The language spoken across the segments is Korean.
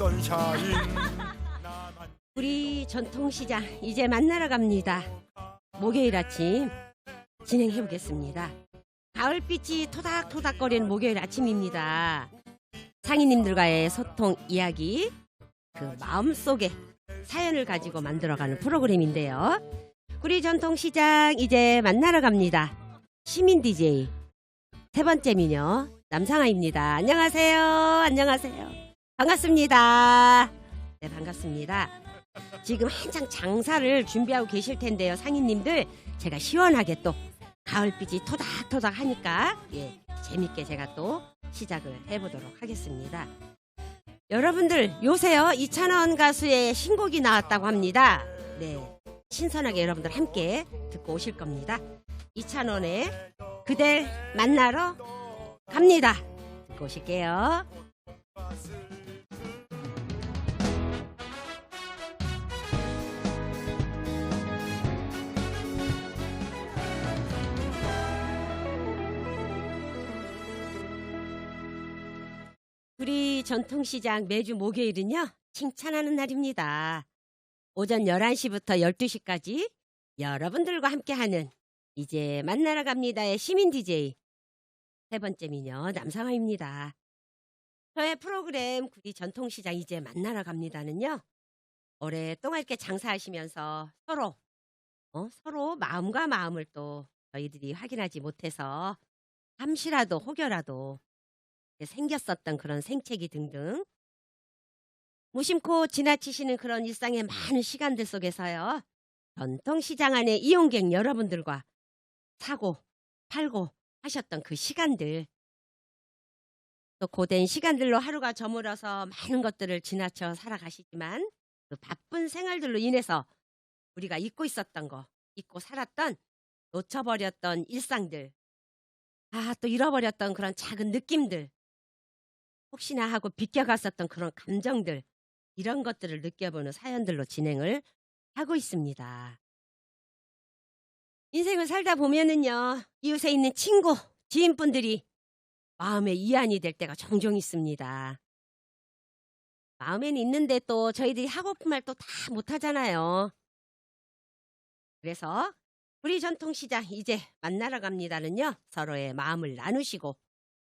선샤인 우리 전통시장 이제 만나러 갑니다. 목요일 아침 진행해 보겠습니다. 가을빛이 토닥토닥거리는 목요일 아침입니다. 상인님들과의 소통 이야기, 그 마음속에 사연을 가지고 만들어가는 프로그램인데요. 우리 전통시장 이제 만나러 갑니다. 시민 DJ 세 번째 미녀 남상아입니다. 안녕하세요. 안녕하세요. 반갑습니다. 네, 반갑습니다. 지금 한창 장사를 준비하고 계실 텐데요. 상인님들 제가 시원하게 또 가을빛이 토닥토닥 하니까 예, 재밌게 제가 또 시작을 해보도록 하겠습니다. 여러분들 요새요 이찬원 가수의 신곡이 나왔다고 합니다. 네, 신선하게 여러분들 함께 듣고 오실 겁니다. 이찬원의 그댈 만나러 갑니다. 듣고 오실게요. 전통시장 매주 목요일은요, 칭찬하는 날입니다. 오전 11시부터 12시까지 여러분들과 함께하는 이제 만나러 갑니다의 시민 DJ 세 번째 미녀 남상아입니다. 저의 프로그램 우리 전통시장 이제 만나러 갑니다는요, 오랫동안 이렇게 장사하시면서 서로, 어, 서로 마음과 마음을 또 저희들이 확인하지 못해서 잠시라도 혹여라도 생겼었던 그런 생채기 등등. 무심코 지나치시는 그런 일상의 많은 시간들 속에서요 전통시장 안에 이용객 여러분들과 사고 팔고 하셨던 그 시간들 또 고된 시간들로 하루가 저물어서 많은 것들을 지나쳐 살아가시지만 그 바쁜 생활들로 인해서 우리가 잊고 있었던 거 잊고 살았던 놓쳐버렸던 일상들 아 또 잃어버렸던 그런 작은 느낌들 혹시나 하고 비껴갔었던 그런 감정들 이런 것들을 느껴보는 사연들로 진행을 하고 있습니다. 인생을 살다 보면은요 이웃에 있는 친구, 지인분들이 마음에 이안이 될 때가 종종 있습니다. 마음에는 있는데 또 저희들이 하고픈 말 또 다 못하잖아요. 그래서 우리 전통시장 이제 만나러 갑니다는요 서로의 마음을 나누시고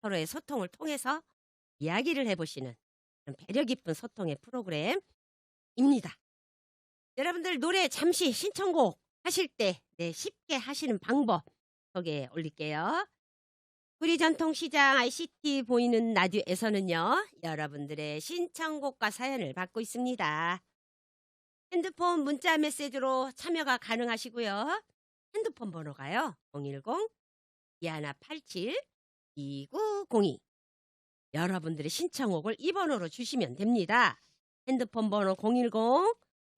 서로의 소통을 통해서 이야기를 해보시는 배려 깊은 소통의 프로그램입니다. 여러분들 노래 잠시 신청곡 하실 때 네, 쉽게 하시는 방법 소개해 올릴게요. 우리 전통시장 ICT 보이는 라디오에서는요, 여러분들의 신청곡과 사연을 받고 있습니다. 핸드폰 문자 메시지로 참여가 가능하시고요. 핸드폰 번호가요, 010 2187 2902 여러분들의 신청곡을 이 번호로 주시면 됩니다. 핸드폰 번호 010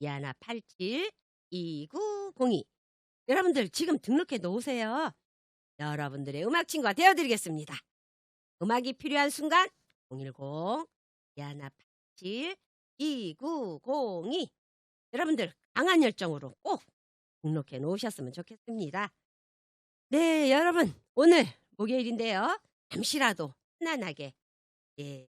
2187 2902 여러분들 지금 등록해 놓으세요. 여러분들의 음악 친구가 되어드리겠습니다. 음악이 필요한 순간 010 2187 2902 여러분들 강한 열정으로 꼭 등록해 놓으셨으면 좋겠습니다. 네, 여러분 오늘 목요일인데요. 잠시라도 편안하게 예.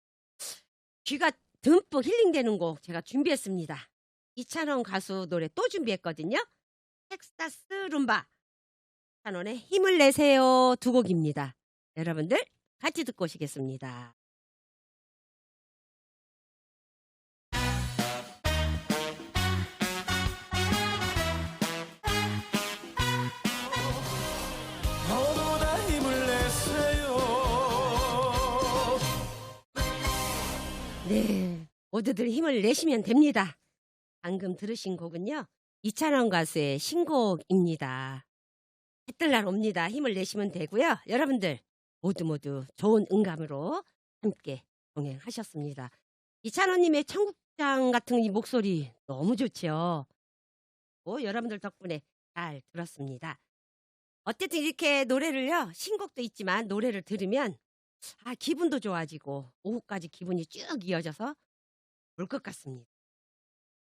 귀가 듬뿍 힐링되는 곡 제가 준비했습니다. 이찬원 가수 노래 또 준비했거든요. 텍사스 룸바. 찬원의 힘을 내세요 두 곡입니다. 여러분들 같이 듣고 오시겠습니다. 네, 모두들 힘을 내시면 됩니다. 방금 들으신 곡은요, 이찬원 가수의 신곡입니다. 해뜰 날 옵니다. 힘을 내시면 되고요. 여러분들 모두 모두 좋은 응감으로 함께 동행하셨습니다. 이찬원님의 청국장 같은 이 목소리 너무 좋죠. 오, 여러분들 덕분에 잘 들었습니다. 어쨌든 이렇게 노래를요, 신곡도 있지만 노래를 들으면 아, 기분도 좋아지고 오후까지 기분이 쭉 이어져서 올 것 같습니다.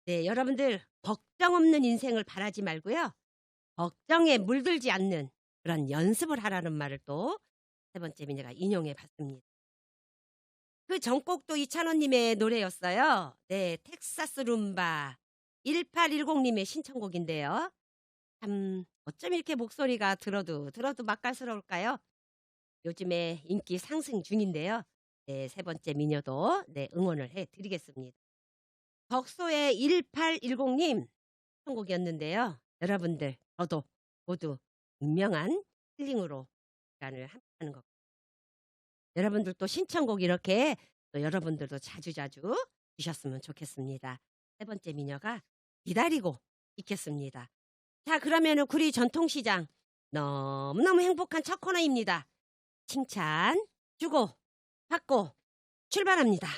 네, 여러분들 걱정 없는 인생을 바라지 말고요. 걱정에 물들지 않는 그런 연습을 하라는 말을 또 세 번째 미녀가 인용해 봤습니다. 그 전곡도 이찬원님의 노래였어요. 네, 텍사스 룸바 1810님의 신청곡인데요. 참 어쩜 이렇게 목소리가 들어도 들어도 맛깔스러울까요? 요즘에 인기 상승 중인데요. 네, 세 번째 미녀도 네, 응원을 해 드리겠습니다. 덕소의 1810님 신청곡이었는데요. 여러분들 저도 모두 분명한 힐링으로 시간을 함께하는 것 여러분들도 신청곡 이렇게 또 여러분들도 자주자주 주셨으면 좋겠습니다. 세 번째 미녀가 기다리고 있겠습니다. 자, 그러면은 구리 전통시장 너무너무 행복한 첫 코너입니다. 칭찬 주고 받고 출발합니다.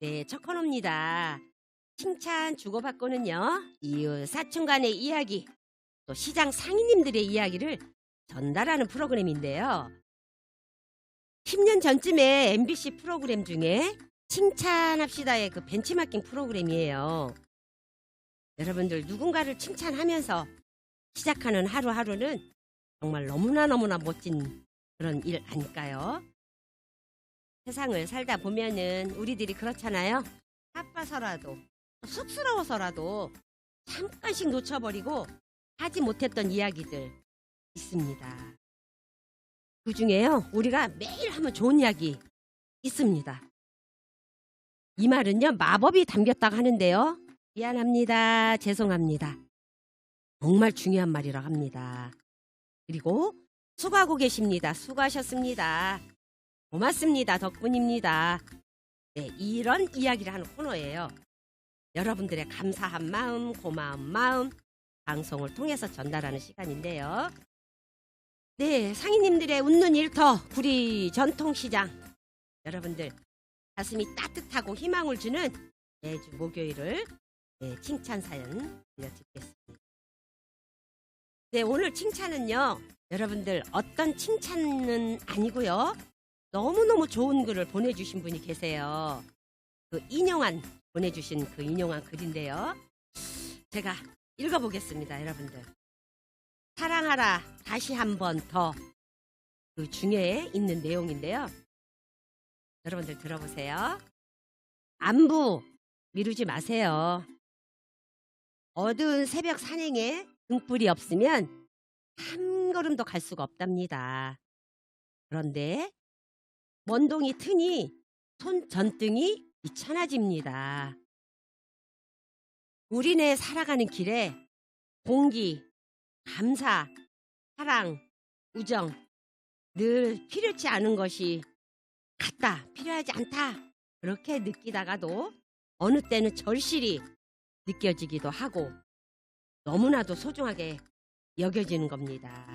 네, 첫 코너입니다. 칭찬 주고받고는요, 이웃 사촌 간의 이야기, 또 시장 상인님들의 이야기를 전달하는 프로그램인데요. 10년 전쯤에 MBC 프로그램 중에 칭찬합시다의 그 벤치마킹 프로그램이에요. 여러분들 누군가를 칭찬하면서 시작하는 하루하루는 정말 너무나 너무나 멋진 그런 일 아닐까요? 세상을 살다 보면은 우리들이 그렇잖아요. 바빠서라도 쑥스러워서라도 잠깐씩 놓쳐버리고 하지 못했던 이야기들 있습니다. 그 중에요, 우리가 매일 하면 좋은 이야기 있습니다. 이 말은요, 마법이 담겼다고 하는데요. 미안합니다. 죄송합니다. 정말 중요한 말이라고 합니다. 그리고 수고하고 계십니다. 수고하셨습니다. 고맙습니다. 덕분입니다. 네, 이런 이야기를 하는 코너예요. 여러분들의 감사한 마음, 고마운 마음, 방송을 통해서 전달하는 시간인데요. 네, 상인님들의 웃는 일터, 구리 전통시장. 여러분들, 가슴이 따뜻하고 희망을 주는 매주 목요일을 네, 칭찬 사연 들려드리겠습니다. 네, 오늘 칭찬은요, 여러분들 어떤 칭찬은 아니고요. 너무너무 좋은 글을 보내주신 분이 계세요. 그 인용한, 보내주신 그 인용한 글인데요. 제가 읽어보겠습니다, 여러분들. 사랑하라, 다시 한 번 더. 그 중에 있는 내용인데요. 여러분들 들어보세요. 안부, 미루지 마세요. 어두운 새벽 산행에 등불이 없으면 한 걸음도 갈 수가 없답니다. 그런데 먼동이 트니 손 전등이 귀찮아집니다. 우리네 살아가는 길에 공기, 감사, 사랑, 우정 늘 필요치 않은 것이 같다, 필요하지 않다 그렇게 느끼다가도 어느 때는 절실히 느껴지기도 하고 너무나도 소중하게 여겨지는 겁니다.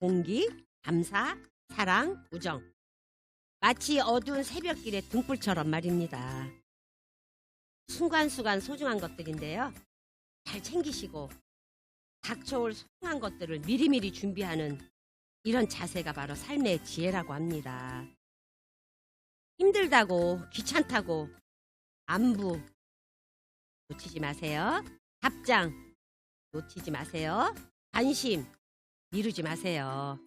공기, 감사, 사랑, 우정 마치 어두운 새벽길의 등불처럼 말입니다. 순간순간 소중한 것들인데요. 잘 챙기시고 닥쳐올 소중한 것들을 미리미리 준비하는 이런 자세가 바로 삶의 지혜라고 합니다. 힘들다고 귀찮다고 안부 놓치지 마세요. 답장 놓치지 마세요. 관심 미루지 마세요.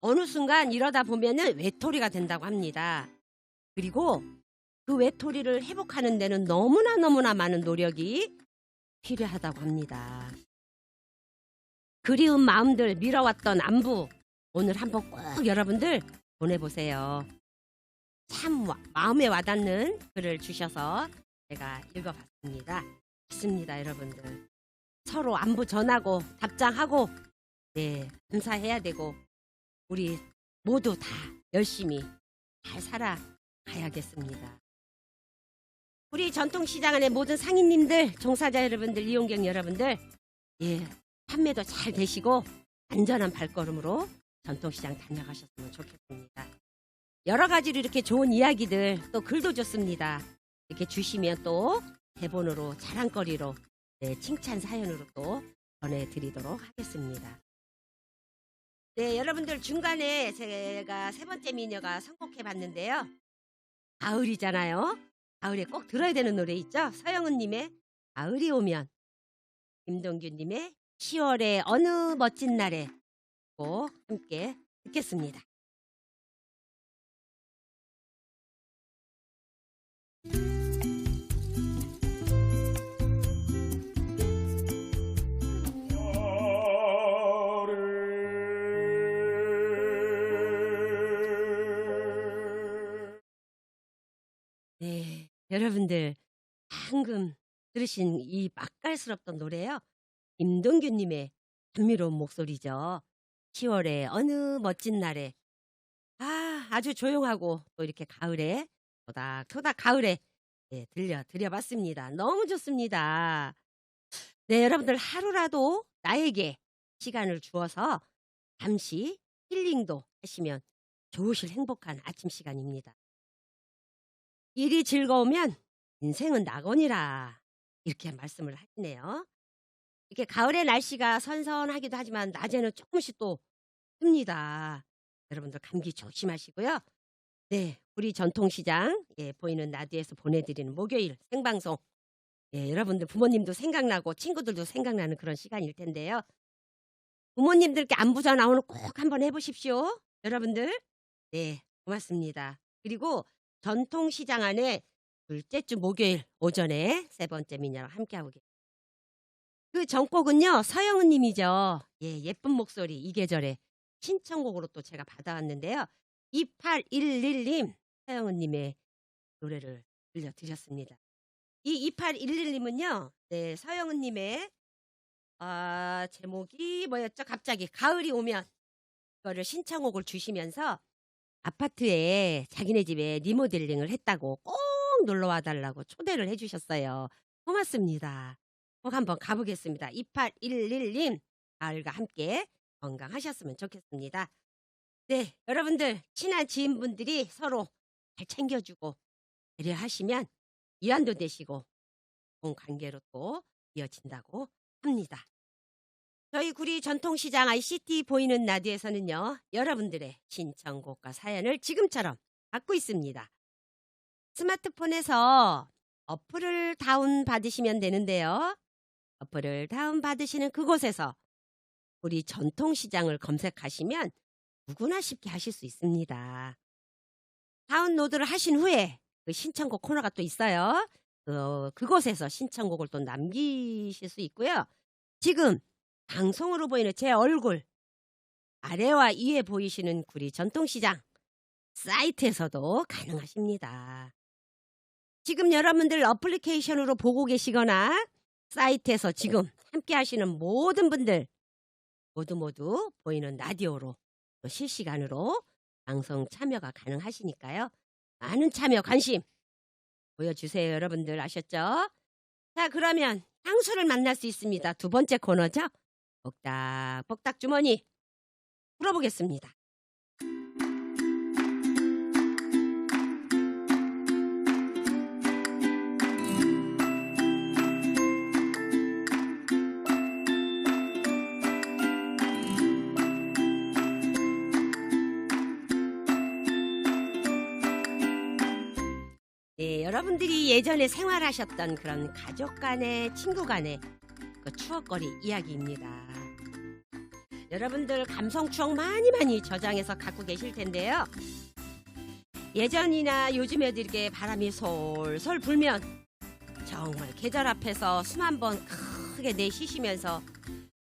어느 순간 이러다 보면은 외톨이가 된다고 합니다. 그리고 그 외톨이를 회복하는 데는 너무나 너무나 많은 노력이 필요하다고 합니다. 그리운 마음들 밀어왔던 안부 오늘 한번 꼭 여러분들 보내보세요. 참 와- 마음에 와닿는 글을 주셔서 제가 읽어봤습니다. 있습니다, 여러분들. 서로 안부 전하고 답장하고 네 감사해야 되고 우리 모두 다 열심히 잘 살아가야겠습니다. 우리 전통시장 안의 모든 상인님들, 종사자 여러분들, 이용객 여러분들, 예, 판매도 잘 되시고 안전한 발걸음으로 전통시장 다녀가셨으면 좋겠습니다. 여러 가지로 이렇게 좋은 이야기들 또 글도 좋습니다. 이렇게 주시면 또 대본으로 자랑거리로 네, 칭찬 사연으로 또 전해드리도록 하겠습니다. 네, 여러분들 중간에 제가 세 번째 미녀가 선곡해 봤는데요. 가을이잖아요. 가을에 꼭 들어야 되는 노래 있죠? 서영은님의 가을이 오면, 김동규님의 10월의 어느 멋진 날에 꼭 함께 듣겠습니다. 네, 여러분들 방금 들으신 이 맛깔스럽던 노래요. 임동규님의 감미로운 목소리죠. 10월의 어느 멋진 날에 아 아주 조용하고 또 이렇게 가을에 토닥토닥 가을에 네, 들려 드려봤습니다. 너무 좋습니다. 네 여러분들 하루라도 나에게 시간을 주어서 잠시 힐링도 하시면 좋으실 행복한 아침 시간입니다. 일이 즐거우면 인생은 낙원이라 이렇게 말씀을 하시네요. 이렇게 가을의 날씨가 선선하기도 하지만 낮에는 조금씩 또 습니다. 여러분들 감기 조심하시고요. 네, 우리 전통시장 예, 보이는 라디오에서 보내드리는 목요일 생방송. 예, 여러분들 부모님도 생각나고 친구들도 생각나는 그런 시간일 텐데요. 부모님들께 안부전 나오는 꼭 한번 해보십시오. 여러분들. 네, 고맙습니다. 그리고 전통시장 안에 둘째 주 목요일 오전에 세 번째 미녀랑 함께하고 계십니다. 그 전곡은요 서영은 님이죠. 예, 예쁜 목소리 이 계절에 신청곡으로 또 제가 받아왔는데요. 2811님 서영은 님의 노래를 들려드렸습니다. 이 2811님은요. 네, 서영은 님의 아, 제목이 뭐였죠? 갑자기 가을이 오면 이거를 신청곡을 주시면서 아파트에 자기네 집에 리모델링을 했다고 꼭 놀러 와달라고 초대를 해주셨어요. 고맙습니다. 꼭 한번 가보겠습니다. 2811님, 가을과 함께 건강하셨으면 좋겠습니다. 네, 여러분들, 친한 지인분들이 서로 잘 챙겨주고 배려하시면 이완도 되시고 좋은 관계로 또 이어진다고 합니다. 저희 구리 전통시장 ICT 보이는 라디오에서는요, 여러분들의 신청곡과 사연을 지금처럼 받고 있습니다. 스마트폰에서 어플을 다운 받으시면 되는데요. 어플을 다운 받으시는 그곳에서 우리 전통시장을 검색하시면 누구나 쉽게 하실 수 있습니다. 다운로드를 하신 후에 그 신청곡 코너가 또 있어요. 그, 그곳에서 신청곡을 또 남기실 수 있고요. 지금 방송으로 보이는 제 얼굴 아래와 위에 보이시는 구리 전통시장 사이트에서도 가능하십니다. 지금 여러분들 어플리케이션으로 보고 계시거나 사이트에서 지금 함께 하시는 모든 분들 모두 모두 보이는 라디오로 또 실시간으로 방송 참여가 가능하시니까요. 많은 참여 관심 보여주세요 여러분들 아셨죠? 자 그러면 향수를 만날 수 있습니다. 두 번째 코너죠. 복닥 복닥 주머니 풀어보겠습니다. 여러분들이 예전에 생활하셨던 그런 가족 간의 친구 간의 그 추억거리 이야기입니다. 여러분들 감성 추억 많이 많이 저장해서 갖고 계실 텐데요. 예전이나 요즘에도 이렇게 바람이 솔솔 불면 정말 계절 앞에서 숨 한 번 크게 내쉬시면서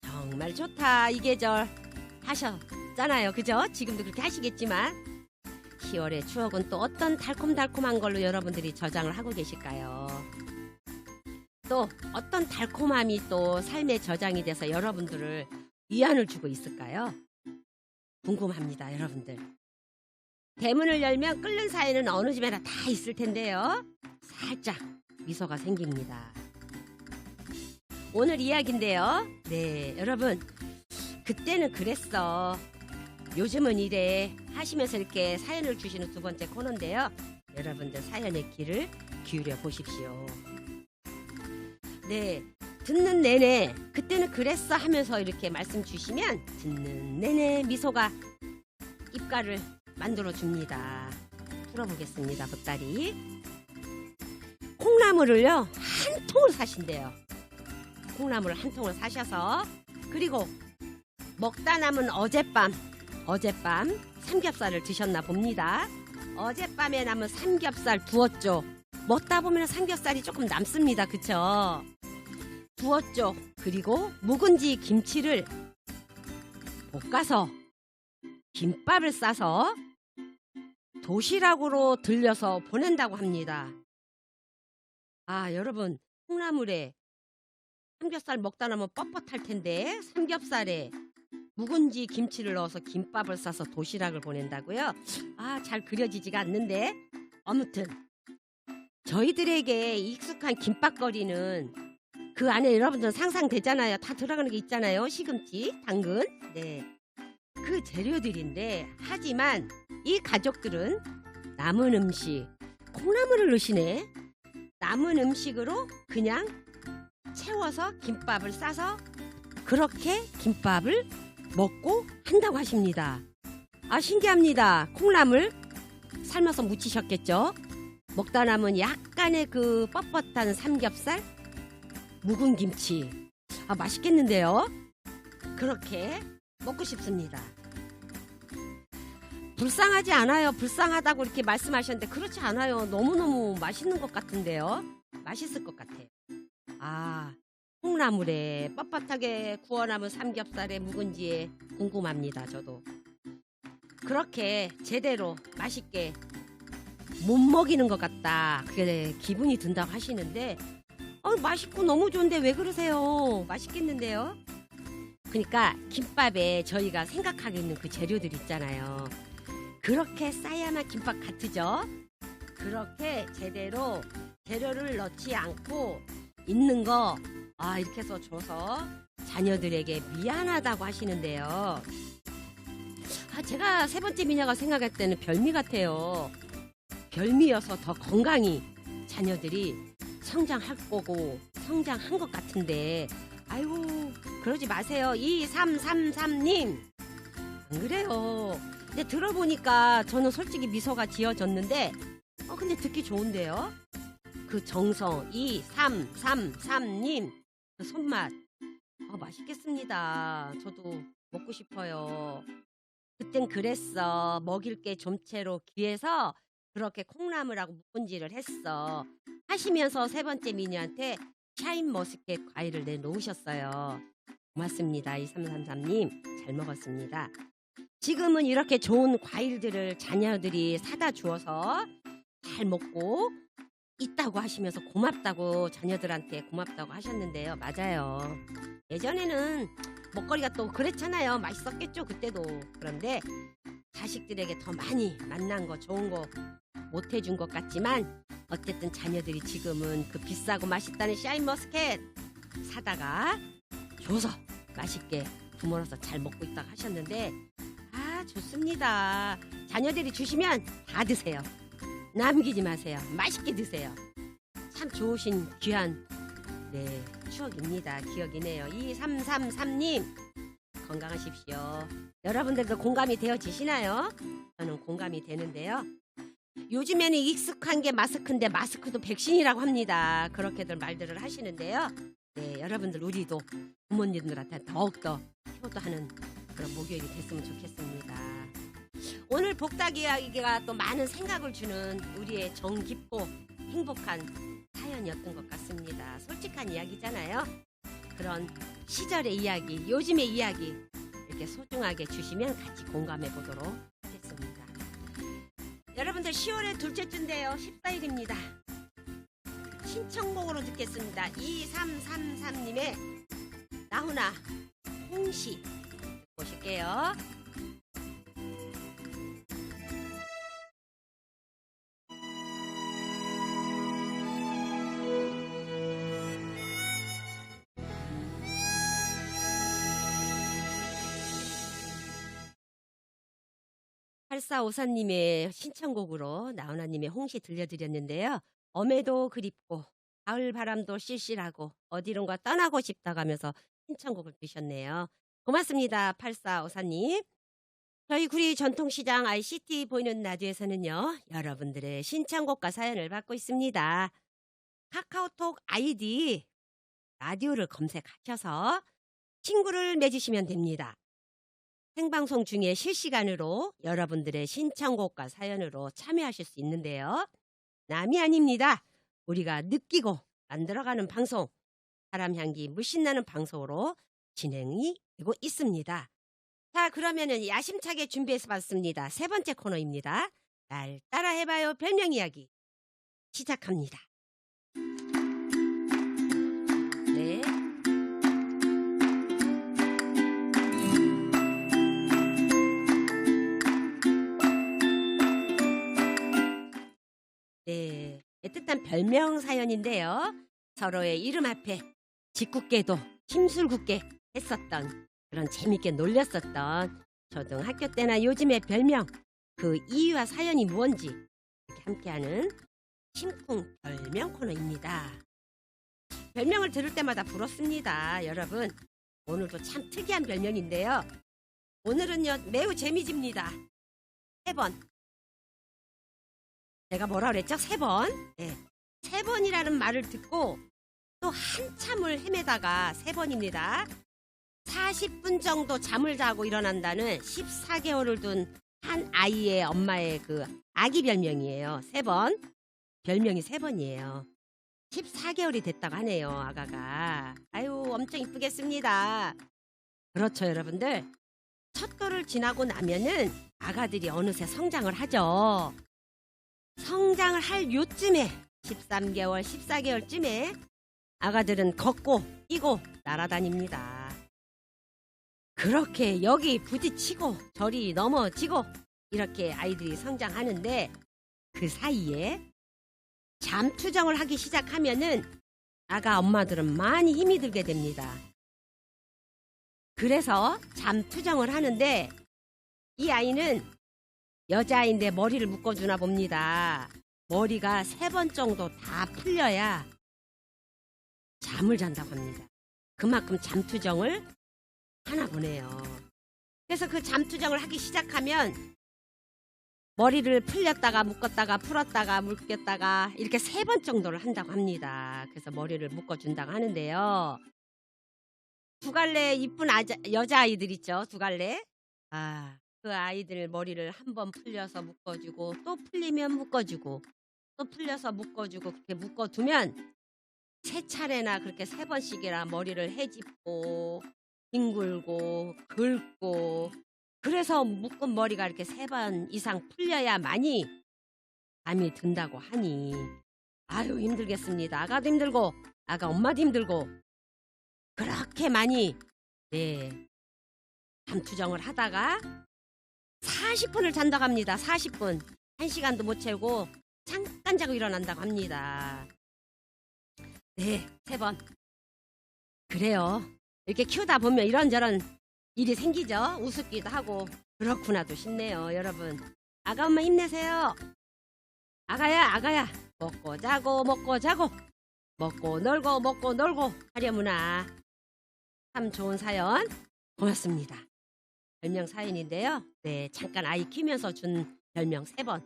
정말 좋다 이 계절 하셨잖아요. 그죠? 지금도 그렇게 하시겠지만 10월의 추억은 또 어떤 달콤달콤한 걸로 여러분들이 저장을 하고 계실까요? 또 어떤 달콤함이 또 삶에 저장이 돼서 여러분들을 위안을 주고 있을까요? 궁금합니다, 여러분들. 대문을 열면 끓는 사이는 어느 집에나 다 있을 텐데요. 살짝 미소가 생깁니다. 오늘 이야기인데요. 네, 여러분. 그때는 그랬어. 요즘은 이래 하시면서 이렇게 사연을 주시는 두 번째 코너인데요. 여러분들 사연의 귀를 기울여 보십시오. 네. 듣는 내내 그때는 그랬어 하면서 이렇게 말씀 주시면 듣는 내내 미소가 입가를 만들어 줍니다. 풀어보겠습니다. 보따리. 콩나물을요 한 통을 사신대요. 콩나물을 한 통을 사셔서 그리고 먹다 남은 어젯밤 어젯밤 삼겹살을 드셨나 봅니다. 어젯밤에 남은 삼겹살 두었죠. 먹다 보면 삼겹살이 조금 남습니다. 그쵸? 두었죠. 그리고 묵은지 김치를 볶아서 김밥을 싸서 도시락으로 들려서 보낸다고 합니다. 아, 여러분, 콩나물에 삼겹살 먹다 나면 뻣뻣할 텐데 삼겹살에 묵은지 김치를 넣어서 김밥을 싸서 도시락을 보낸다고요? 아, 잘 그려지지가 않는데 아무튼 저희들에게 익숙한 김밥거리는 그 안에 여러분들 상상되잖아요. 다 들어가는 게 있잖아요. 시금치, 당근, 네. 그 재료들인데 하지만 이 가족들은 남은 음식 콩나물을 넣으시네. 남은 음식으로 그냥 채워서 김밥을 싸서 그렇게 김밥을 먹고 한다고 하십니다. 아 신기합니다. 콩나물 삶아서 무치셨겠죠? 먹다 남은 약간의 그 뻣뻣한 삼겹살, 묵은 김치. 아 맛있겠는데요? 그렇게 먹고 싶습니다. 불쌍하지 않아요. 불쌍하다고 이렇게 말씀하셨는데 그렇지 않아요. 너무너무 맛있는 것 같은데요. 맛있을 것 같아요. 아, 콩나물에 뻣뻣하게 구워남은 삼겹살에 묵은지에 궁금합니다. 저도. 그렇게 제대로 맛있게 못 먹이는 것 같다. 그게 기분이 든다고 하시는데 어, 맛있고 너무 좋은데 왜 그러세요? 맛있겠는데요? 그러니까 김밥에 저희가 생각하고 있는 그 재료들 있잖아요. 그렇게 싸야만 김밥 같으죠? 그렇게 제대로 재료를 넣지 않고 있는 거, 아, 이렇게 해서 줘서 자녀들에게 미안하다고 하시는데요. 아, 제가 세 번째 미녀가 생각할 때는 별미 같아요. 별미여서 더 건강히 자녀들이 성장할 거고 성장한 것 같은데, 아이고, 그러지 마세요. 2333님. 안 그래요. 근데 들어보니까 저는 솔직히 미소가 지어졌는데, 어, 근데 듣기 좋은데요? 그 정성 2333님 그 손맛 어, 맛있겠습니다. 저도 먹고 싶어요. 그땐 그랬어. 먹일 게 좀채로 귀해서 그렇게 콩나물하고 묵은지를 했어. 하시면서 세 번째 미니한테 샤인 머스켓 과일을 내놓으셨어요. 고맙습니다. 2333님 잘 먹었습니다. 지금은 이렇게 좋은 과일들을 자녀들이 사다 주어서 잘 먹고 있다고 하시면서 고맙다고 자녀들한테 고맙다고 하셨는데요. 맞아요. 예전에는 먹거리가 또 그랬잖아요. 맛있었겠죠, 그때도. 그런데 자식들에게 더 많이 만난 거, 좋은 거 못 해준 것 같지만 어쨌든 자녀들이 지금은 그 비싸고 맛있다는 샤인머스켓 사다가 줘서 맛있게 부모로서 잘 먹고 있다고 하셨는데 아 좋습니다. 자녀들이 주시면 다 드세요. 남기지 마세요. 맛있게 드세요. 참 좋으신 귀한 네 추억입니다. 기억이네요. 2333님 건강하십시오. 여러분들도 공감이 되어지시나요? 저는 공감이 되는데요. 요즘에는 익숙한 게 마스크인데 마스크도 백신이라고 합니다. 그렇게들 말들을 하시는데요. 네, 여러분들 우리도 부모님들한테 더욱더 효도하는 그런 목요일이 됐으면 좋겠습니다. 오늘 복닭 이야기가 또 많은 생각을 주는 우리의 정깊고 행복한 사연이었던 것 같습니다. 솔직한 이야기잖아요. 그런 시절의 이야기, 요즘의 이야기 이렇게 소중하게 주시면 같이 공감해 보도록 하겠습니다. 여러분들 10월의 둘째 주인데요. 14일입니다. 신청곡으로 듣겠습니다. 2333님의 나훈아 홍시 보실게요. 팔사오사님의 신청곡으로 나훈아님의 홍시 들려드렸는데요. 엄해도 그립고 가을 바람도 실실하고 어디론가 떠나고 싶다고 하면서 신청곡을 주셨네요. 고맙습니다. 팔사오사님. 저희 구리 전통시장 ICT 보이는 라디오에서는요. 여러분들의 신청곡과 사연을 받고 있습니다. 카카오톡 아이디 라디오를 검색하셔서 친구를 맺으시면 됩니다. 생방송 중에 실시간으로 여러분들의 신청곡과 사연으로 참여하실 수 있는데요. 남이 아닙니다. 우리가 느끼고 만들어가는 방송, 사람 향기 물씬 나는 방송으로 진행이 되고 있습니다. 자, 그러면은 야심차게 준비해서 봤습니다. 세 번째 코너입니다. 날 따라 해봐요 별명 이야기 시작합니다. 별명 사연인데요. 서로의 이름 앞에 짓궂게도 힘술궂게 했었던 그런 재밌게 놀렸었던 초등학교 때나 요즘의 별명 그 이유와 사연이 이렇게 함께하는 심쿵 별명 코너입니다. 별명을 들을 때마다 부럽습니다, 여러분. 오늘도 참 특이한 별명인데요. 오늘은요 매우 재미집니다. 세 번. 제가 뭐라 그랬죠? 세 번. 네. 세 번이라는 말을 듣고 또 한참을 헤매다가 세 번입니다. 40분 정도 잠을 자고 일어난다는 14개월을 둔 한 아이의 엄마의 그 아기 별명이에요. 세 번. 별명이 세 번이에요. 14개월이 됐다고 하네요, 아가가. 아유, 엄청 이쁘겠습니다. 그렇죠, 여러분들. 첫 거를 지나고 나면은 아가들이 어느새 성장을 하죠. 성장을 할 요쯤에 13개월, 14개월쯤에 아가들은 걷고 뛰고 날아다닙니다. 그렇게 여기 부딪히고 저리 넘어지고 이렇게 아이들이 성장하는데 그 사이에 잠투정을 하기 시작하면은 아가 엄마들은 많이 힘이 들게 됩니다. 그래서 잠투정을 하는데 이 아이는 여자아이인데 머리를 묶어주나 봅니다. 머리가 세 번 정도 다 풀려야 잠을 잔다고 합니다. 그만큼 잠투정을 하나 보네요. 그래서 그 잠투정을 하기 시작하면 머리를 풀렸다가 묶었다가 풀었다가 묶였다가 이렇게 세 번 정도를 한다고 합니다. 그래서 머리를 묶어준다고 하는데요. 두 갈래 이쁜 여자아이들 있죠. 두 갈래. 아, 그 아이들 머리를 한 번 풀려서 묶어주고 또 풀리면 묶어주고 또 풀려서 묶어주고 그렇게 묶어두면 세 차례나 그렇게 세 번씩이나 머리를 헤집고 뒹굴고 긁고 그래서 묶은 머리가 이렇게 세 번 이상 풀려야만이 잠이 든다고 하니 아유 힘들겠습니다. 아가도 힘들고 아가 엄마도 힘들고 그렇게 많이 네 잠투정을 하다가 40분을 잔다고 합니다. 40분. 1시간도 못 채우고 잠깐 자고 일어난다고 합니다. 네, 세 번. 그래요. 이렇게 키우다 보면 이런저런 일이 생기죠. 우습기도 하고 그렇구나도 싶네요, 여러분. 아가 엄마 힘내세요. 아가야, 아가야. 먹고 자고 먹고 자고 먹고 놀고 먹고 놀고 하려무나. 참 좋은 사연 고맙습니다. 별명 사연인데요. 네, 잠깐 아이 키우면서 준 별명 세 번.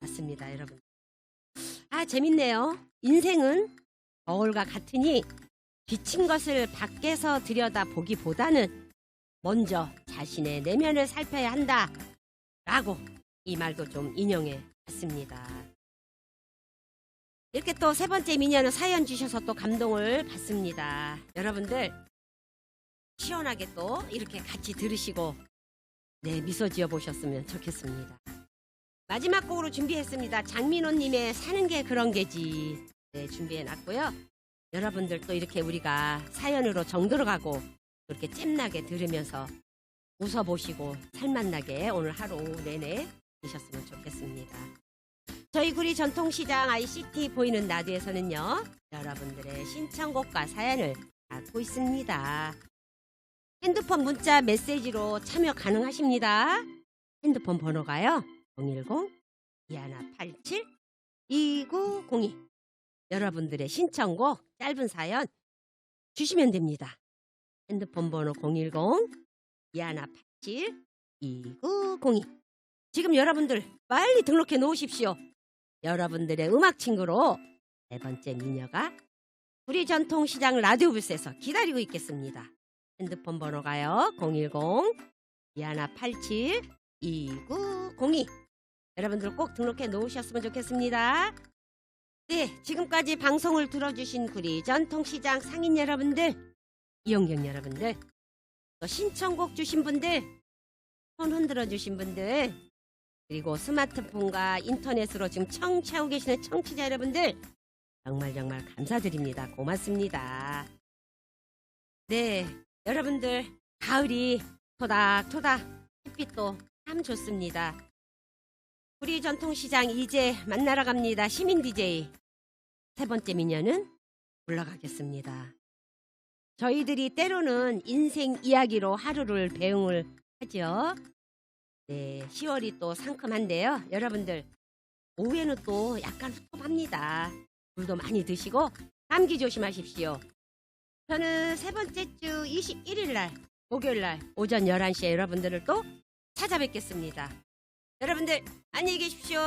맞습니다, 여러분. 아, 재밌네요. 인생은 거울과 같으니 비친 것을 밖에서 들여다 보기보다는 먼저 자신의 내면을 살펴야 한다. 라고 이 말도 좀 인용해 봤습니다. 이렇게 또 세 번째 미녀는 사연 주셔서 또 감동을 받습니다. 여러분들 시원하게 또 이렇게 같이 들으시고 네 미소 지어 보셨으면 좋겠습니다. 마지막 곡으로 준비했습니다. 장민호님의 사는 게 그런 게지 네 준비해 놨고요. 여러분들 또 이렇게 우리가 사연으로 정들어가고 이렇게 잼나게 들으면서 웃어보시고 살맛나게 오늘 하루 내내 되셨으면 좋겠습니다. 저희 구리 전통시장 ICT 보이는 라디오에서는요 여러분들의 신청곡과 사연을 받고 있습니다. 핸드폰 문자 메시지로 참여 가능하십니다. 핸드폰 번호가요. 010-2187-2902 여러분들의 신청곡 짧은 사연 주시면 됩니다. 핸드폰 번호 010-2187-2902 지금 여러분들 빨리 등록해 놓으십시오. 여러분들의 음악 친구로 네 번째 미녀가 우리 전통시장 라디오 부스에서 기다리고 있겠습니다. 핸드폰 번호가요. 010 21 87 2902 여러분들 꼭 등록해 놓으셨으면 좋겠습니다. 네, 지금까지 방송을 들어주신 구리 전통시장 상인 여러분들, 이용경 여러분들, 또 신청곡 주신 분들, 손 흔들어 주신 분들, 그리고 스마트폰과 인터넷으로 지금 청취하고 계시는 청취자 여러분들, 정말 정말 감사드립니다. 고맙습니다. 네, 여러분들, 가을이 토닥토닥 햇빛도 참 좋습니다. 우리 전통시장 이제 만나러 갑니다. 시민 DJ. 세 번째 미녀는 올라가겠습니다. 저희들이 때로는 인생 이야기로 하루를 배웅을 하죠. 네, 10월이 또 상큼한데요. 여러분들, 오후에는 또 약간 섭섭합니다. 물도 많이 드시고 감기 조심하십시오. 저는 세 번째 주 21일 날, 목요일 날 오전 11시에 여러분들을 또 찾아뵙겠습니다. 여러분들 안녕히 계십시오.